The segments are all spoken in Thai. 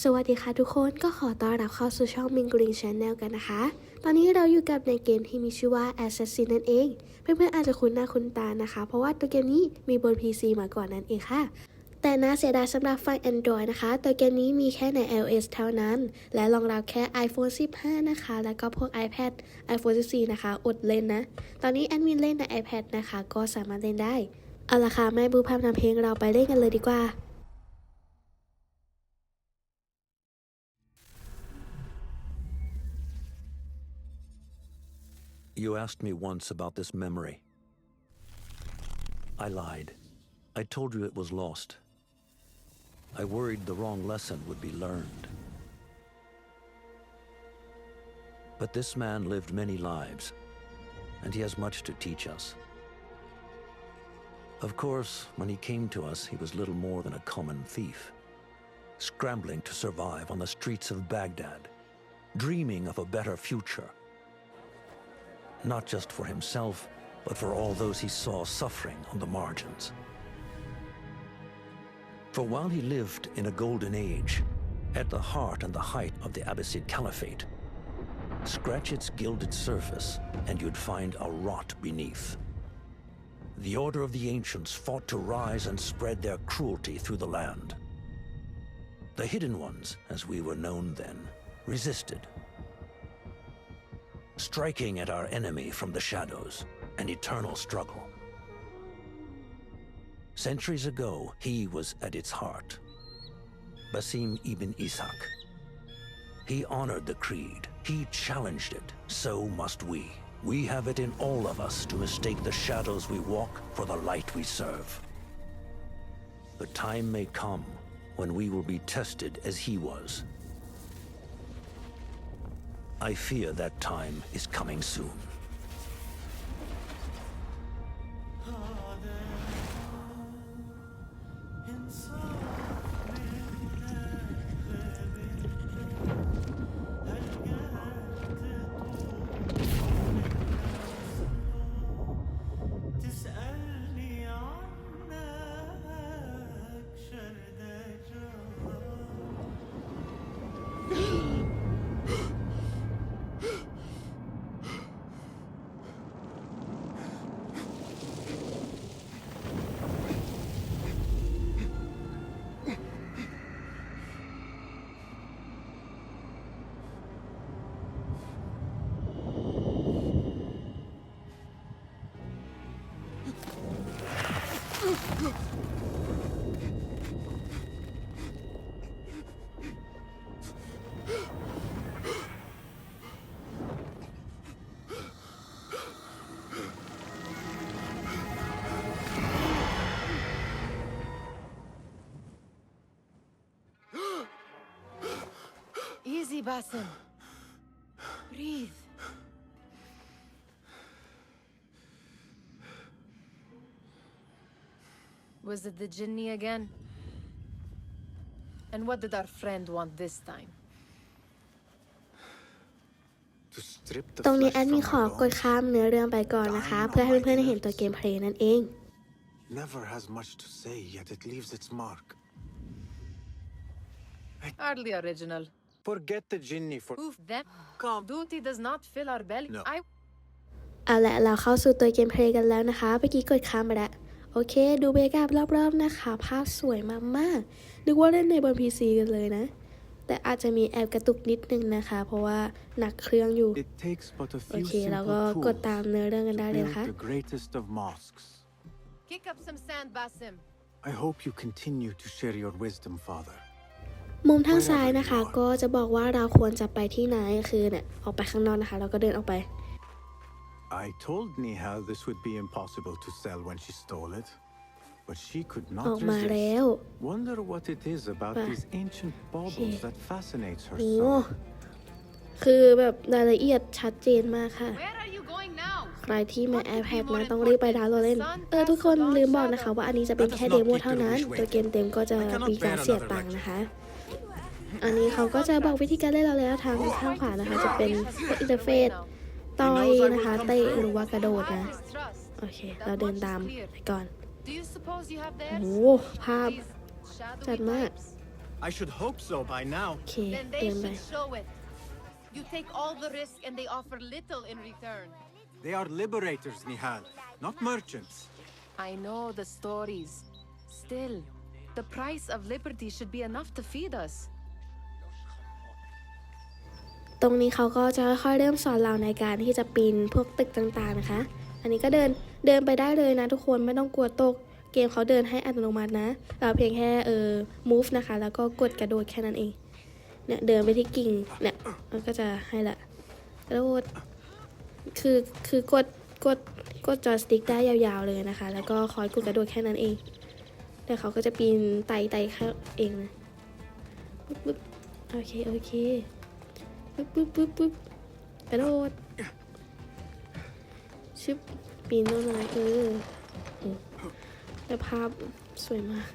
สวัสดีค่ะทุกคนก็ขอต้อนรับเข้าสู่ช่อง Ming Green Channel กันนะคะ ตอนนี้เราอยู่กับในเกมที่มีชื่อว่า Assassin นั่นเอง เพื่อนๆอาจจะคุ้นหน้าคุ้นตานะคะ เพราะว่าตัวเกมนี้มีบน PC มาก่อนนั่นเองค่ะ แต่น่าเสียดายสำหรับฝั่ง Android นะคะ ตัวเกมนี้มีแค่ใน iOS เท่านั้น และรองรับแค่ iPhone 15 นะคะ แล้วก็พวก iPad iPhone 14 นะคะ อดเล่นนะ ตอนนี้แอดมินเล่นใน iPad นะคะ ก็สามารถเล่นได้ เอาละค่ะไม่บูพามทำเพลงเราไปเล่นกันเลยดีกว่า You asked me once about this memory. I lied. I told you it was lost. I worried the wrong lesson would be learned. But this man lived many lives, and he has much to teach us. Of course, when he came to us, he was little more than a common thief, scrambling to survive on the streets of Baghdad, dreaming of a better future not just for himself, but for all those he saw suffering on the margins. For while he lived in a golden age, at the heart and the height of the Abbasid Caliphate, scratch its gilded surface and you'd find a rot beneath. The Order of the Ancients fought to rise and spread their cruelty through the land. The Hidden Ones, as we were known then, resisted striking at our enemy from the shadows, an eternal struggle. Centuries ago, he was at its heart. Basim ibn Ishaq. He honored the creed. He challenged it. So must we. We have it in all of us to mistake the shadows we walk for the light we serve. The time may come when we will be tested as he was. I fear that time is coming soon. Easy, Basim. Breathe. Was it the Jinni again? And what did our friend want this time? To strip the ตรงนี้ flesh แอดมิน from ขอ our กด bones ข้ามเนื้อเรื่องไปก่อนนะคะ เพื่อให้เพื่อนๆได้เห็นตัวเกมเพลย์นั่นเอง never has much to say, yet it leaves its mark. Hardly original. Forget the Jinni for. Oof them. Come. Duty does not fill our belly. No. I เอาละเราเข้าสู่ตัวเกมเพลย์กันแล้วนะคะ เมื่อกี้กดข้ามไปแล้ว โอเค ดูเบรกอัพรอบๆนะคะ ภาพสวยมากๆนึกว่าเล่นในบน PC กันเลยนะ แต่อาจจะมีแอบกระตุกนิดนึงนะคะ เพราะว่าหนักเครื่องอยู่ It takes but a โอ few เค เรา simple ก็กด tools ตามเนื้อเรื่องกัน to ได้เลย build นะคะ the greatest of mosques. kick up some sand, Basim. I hope you continue to share your wisdom, Father. มุมทางซ้ายนะคะ ก็จะบอกว่าเราควรจะไปที่ไหนคือเนี่ยออกไปข้างนอกนะคะ เราก็เดินออกไป I told Nihal this would be impossible to sell when she stole it, but she could อ not อกมาแล้ resist. ว Wonder what it is about Bah. these ancient baubles Okay. that fascinates her โอ้ so. คือแบบรายละเอียดชัดเจนมากค่ะ Where are you going now? ใครที่มี iPad นะต้องรีบไปดาวน์โหลดเล่น เออทุกคนลืมบอกนะคะว่าอันนี้จะเป็นแค่เดโมเท่านั้น ตัวเกมเต็มก็จะมีการเสียตังค์นะคะ อันนี้เขาก็จะบอกวิธีการเล่นเราแล้วทางข้างขวานะคะจะเป็นพวกอินเทอร์เฟซต่อยนะคะเตะหรือว่ากระโดดนะ His trust. โอเค เราเดินตามไปก่อน Do you suppose you have โอ้ theirs? โหภาพ These shadowy Chặt mát. pipes? I should hope so by now. โอเค Then เดิ they นไป should show it. You take all the risk and they offer little in return. They are liberators, Nihal, not merchants. I know the stories. Still, the price of liberty should be enough to feed us. ตรงนี้เขาก็จะค่อยๆเริ่มสอนเราในการที่จะปีนพวกตึกต่างๆนะคะ อันนี้ก็เดินเดินไปได้เลยนะทุกคนไม่ต้องกลัวตก เกมเขาเดินให้อัตโนมัตินะ เราเพียงแค่เอ่อ move นะคะ แล้วก็กดกระโดดแค่นั้นเอง เนี่ยเดินไปที่กิ่ง เนี่ยมันก็จะให้ละกระโดด คือคือกดกดกดจอยสติ๊กได้ยาวๆเลยนะคะ แล้วก็คอยกดกระโดดแค่นั้นเอง แต่เขาก็จะปีนไต่ไต่เข้าเองนะ โอเค โอเค ปึ๊บปึ๊บปึ๊บปึ๊บกระโดดชึบปีนต้นไม้เออแต่ภาพสวยมาก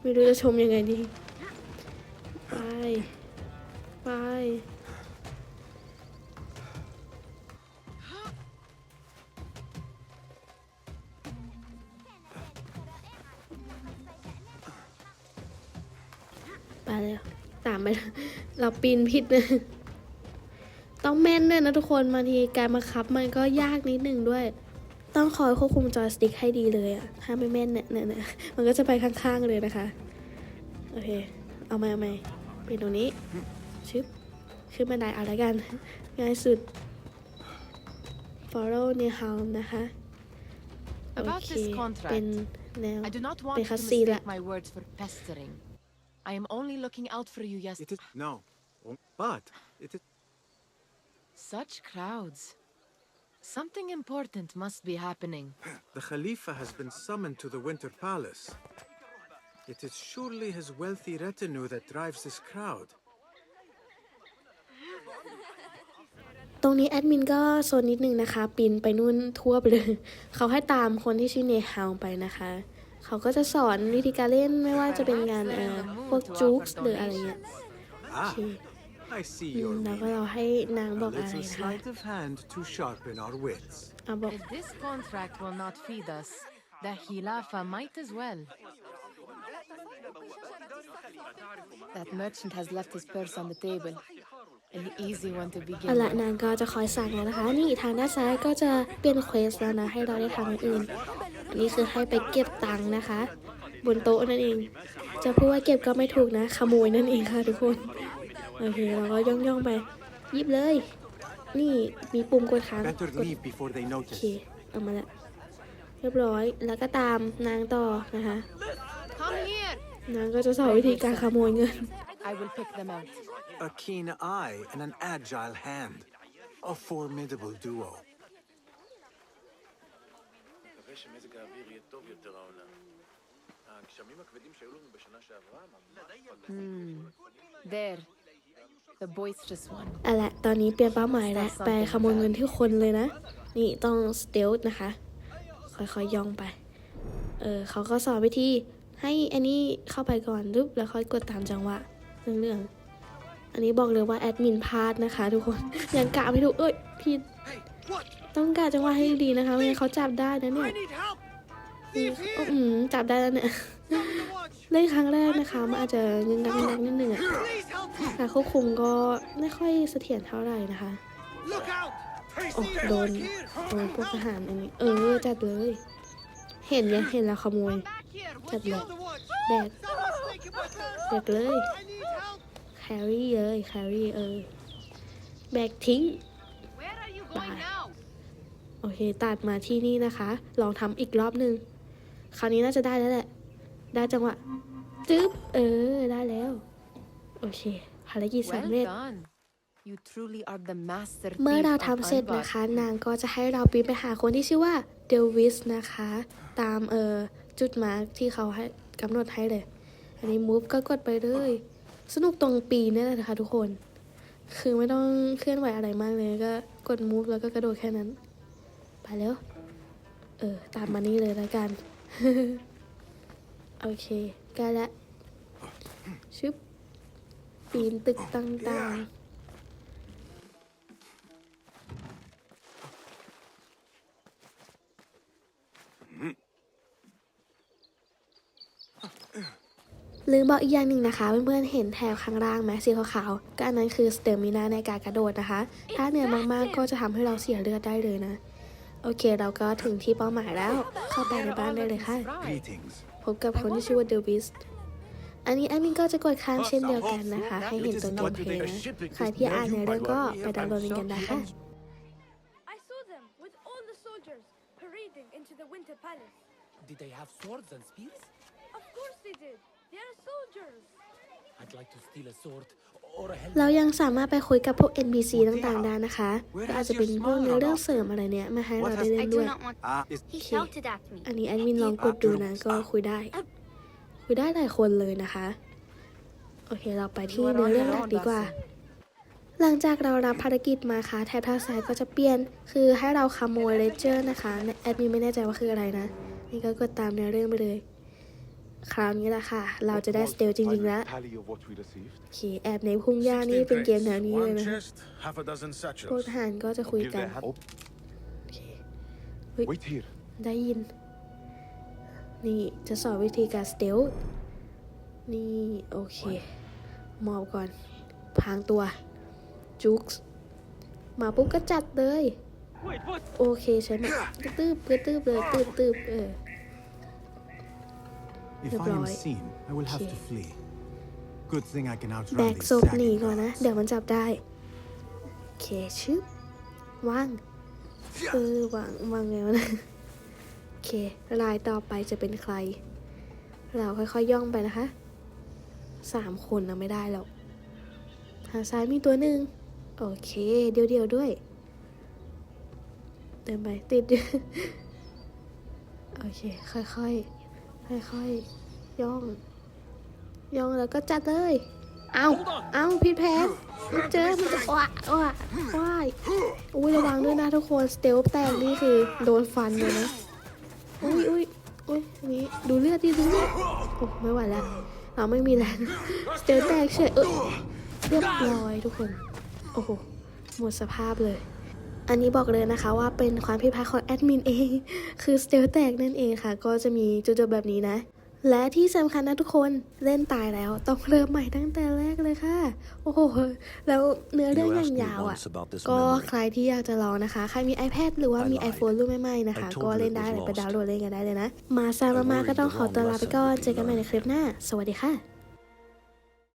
ไม่รู้จะชมยังไงดี ไป ไปไปเลย ตามไปเราปีนผิดนะต้องแม่นด้วยนะทุกคนบางทีการบังคับมันก็ยากนิดหนึ่งด้วย ต้องคอยควบคุมจอยสติ๊กให้ดีเลยอะถ้าไม่แม่นเนี่ยเนี่ยเนี่ยมันก็จะไปข้างๆเลยนะคะ โอเค เอามาเอามาเป็นตรงนี้ชึบขึ้นบันไดเอาละกัน ง่ายสุด follow ใน house นะคะ โอ About เค this contract, เป็นแนว I do not want They you to have I am only looking out for you, yes. It is no, but it is. Such crowds. Something important must be happening. The Khalifa has been summoned to the Winter Palace. It is surely his wealthy retinue that drives this crowd. ตรงนี้แอดมินก็โซนนิดนึงนะคะปีนไปนู่นทั่วไปเลย เขาให้ตามคนที่ชื่อเนฮาวไปนะคะ เขาก็จะสอนวิธีการเล่นไม่ว่าจะเป็นงานเอ่อพวกจุ๊กหรืออะไรเงี้ยโอ Ah, เค I see อืม your แล้วก็ meaning. เราให้นางบ A อกอะไร little นะคะ sleight of hand to sharpen our wits. เอาบอก If this contract will not feed us, the Khilafa might as well. That merchant has left his purse on the table. An easy one to เอา begin ละ with. นางก็จะคอยสั่งแล้วนะคะ นี่ทางด้านซ้ายก็จะเป็นเควสแล้วนะให้เราได้ทำอย่างอื่นอั นนี้คือให้ไปเก็บตังค์นะคะ บนโต๊ะนั่นเอง จะพูดว่าเก็บก็ไม่ถูกนะ ขโมยนั่นเองค่ะทุกคน โอเคเราก็ย่องย่องๆไปหยิบเลย นี่มีปุ่มกดค้าง Better กด leave before they โอ notice. เคเอามาละเรียบร้อยแล้วก็ตามนางต่อนะคะ Come here! นางก็จะสอนวิธีการขโมยเงิน I will pick them out. A keen eye and an agile hand. A formidable duo. הגשמים הכבדים שהיו לנו בשנה שעברה ממש There. The boisterous one. เอาละตอนนี้เปลี่ยนเป้าหมายแล้ว ไปขโมยเงินที่คนเลยนะ นี่ต้องสเตลนะคะ ค่อยๆย่องไป เออเขาก็สอนวิธีให้อันนี้เข้าไปก่อนรึบแล้วค่อยกดตามจังหวะเรื่องๆอันนี้บอกเลยว่าแอดมินพลาดนะคะทุกคน ยังกะไม่ถูก เอ้ยผิด ต้องกะจังหวะให้ดีนะคะไม่งั้นเขาจับได้นะเนี่ยนี่อืมจับได้แล้วเนี่ย เล่นครั้งแรกนะคะมันอาจจะเงินงักงักนิดนึงอะการควบคุมก็ไม่ค่อยเสถียรเท่าไหร่นะคะโอ้โดนโดนพวกทหารอันนี้ เออจัดเลย เห็นเลยเห็นแล้วขโมย จัดเลยแบกแบกเลยแครี่เลยแครี่เออแบกทิ้ง Where are you going Bye. now? โอเคตัดมาที่นี่นะคะ ลองทำอีกรอบหนึ่งคราวนี้น่าจะได้แล้วแหละ ได้จังหวะจึ๊บเออ ได้แล้ว โอเคภารกิจ Well สำเร็จ done. You truly are the master เมื่อ thief เรา of ทำเสร็จ Anbar. นะคะ นางก็จะให้เราปีนไปหาคนที่ชื่อว่าเดวิสนะคะ ตามเอ่อจุดมาร์กที่เขาให้กำหนดให้เลย อันนี้มูฟก็กดไปเลย สนุกตรงปีนนี่แหละนะคะทุกคน คือไม่ต้องเคลื่อนไหวอะไรมากเลยก็กดมูฟแล้วก็กระโดดแค่นั้น ไปแล้ว เออ ตามมานี่เลยแล้วกัน โอเคใกล้ละชึบปีนตึกต่างๆลืมบอกอีกอย่างหนึ่งนะคะเพื่อนๆเห็นแถบข้างล่างไหมสีขาวๆก็อันนั้นคือสเตอร์มินาในการกระโดดนะคะ ถ้าเหนื่อยมากๆก็จะทำให้เราเสียเลือดได้เลยนะ โอเคเราก็ถึงที่เป้าหมายแล้วเข้าไปในบ้านได้เลยค่ะ พบกับคนที่ชื่อว่าเดวิสอันนี้แอดมินก็จะกดค้างเช่นเดียวกันนะคะ ให้เห็นตัวเกมเพลย์นะใครที่อ่านในเรื่องก็ไปดาวน์โหลดลิงก์กันได้ค่ะ I saw them with all the soldiers parading into the Winter Palace. Did they have swords and spears? Of course they did. They are soldiers. เรายังสามารถไปคุยกับพวก NPC ต่างๆได้นะคะก็อาจจะเป็นพวกเนื้อเรื่องเสริมอะไรเนี้ยมาให้เราได้เล่ I น do ด้วย not want. Ah, is He Okay. shouted at me. อันนี้แอดมินลองกดดูนะก็คุยได้ คุยได้หลายคนเลยนะคะ โอเคเราไปที่เนื้อเรื่องหลักดีกว่า หลังจากเรารับภารกิจมาค่ะแถบทางซ้ายก็จะเปลี่ยน คือให้เราขโมยเลเจอร์นะคะแอดมินไม่แน่ใจว่าคืออะไรนะ นี่ก็กดตามเนื้อเรื่องไปเลย คราวนี้แหละค่ะ เราจะได้สเตลจริงๆแล้ว Tally of what we received. โอเคแอบในพุ่งหญ้านี่เป็นเกมแนวนี้เลย One นะ chest, half a dozen พวก satchels. ทหารก็จะคุย Give กัน their hand. Oh, โอเค wait here. ได้ยิน นี่จะสอนวิธีการสเตลนี่ โอเค มอบก่อนพรางตัว จุกส์มาปุ๊บก็จัดเลย โอเคใช่ไหมกระตืบกระตืบเลยตืบตืบเออ if I am Right. seen, I will have to Okay. flee. Good thing I can แบ outrun ก these ศพหนี sagging ก่อนนะ guards. เดี๋ยวมันจับได้ โอเคชึบว่างเออวางวางไงวะนะโอเคลายต่อไปจะเป็นใคร เราค่อยๆย่องไปนะคะสามคนนะไม่ได้หรอกทางซ้ายมีตัวหนึ่งโอเค เดียวๆด้วย เดินไปติดอยู่โอเค ค่อยๆ ค่อยๆย่อง ย่องแล้วก็จัดเลย เอาเอาผิดแผนมันเจอมันจะว้าว้าว้ายอุ้ยระวังด้วยนะทุกคนสเตลแตกนี่คือโดนฟันเลยนะอุ้ยอุ้ยอุ้ยอันนี้ดูเลือดดิดูเลือดโอ้ไม่ไหวแล้วเราไม่มีแรงสเตลแตกเฉยเออเรียบร้อยทุกคน โอ้โหหมดสภาพเลย อันนี้บอกเลยนะคะว่าเป็นความผิดพลาดของแอดมินเอง คือสเตลแตกนั่นเองค่ะ ก็จะมีจุดๆแบบนี้นะ และที่สำคัญนะทุกคนเล่นตายแล้วต้องเริ่มใหม่ตั้งแต่แรกเลยค่ะ โอ้โห แล้วเนื้อเรื่อง You อย่าง asked me ยาวอะ once about this ก็ memory. ใครที่อยากจะลองนะคะ ใครมี iPad หรือว่ามี I lied. iPhone รุ่นใหม่ๆนะคะ I told ก็ you เล่น it ได้ was เลยไป lost. ดาวน์โหลดเล่นกันได้เลยนะ มาซามามาก็ต้องขอตัวลาไปก่อนเจอกันใหม่ในคลิปหน้า สวัสดีค่ะ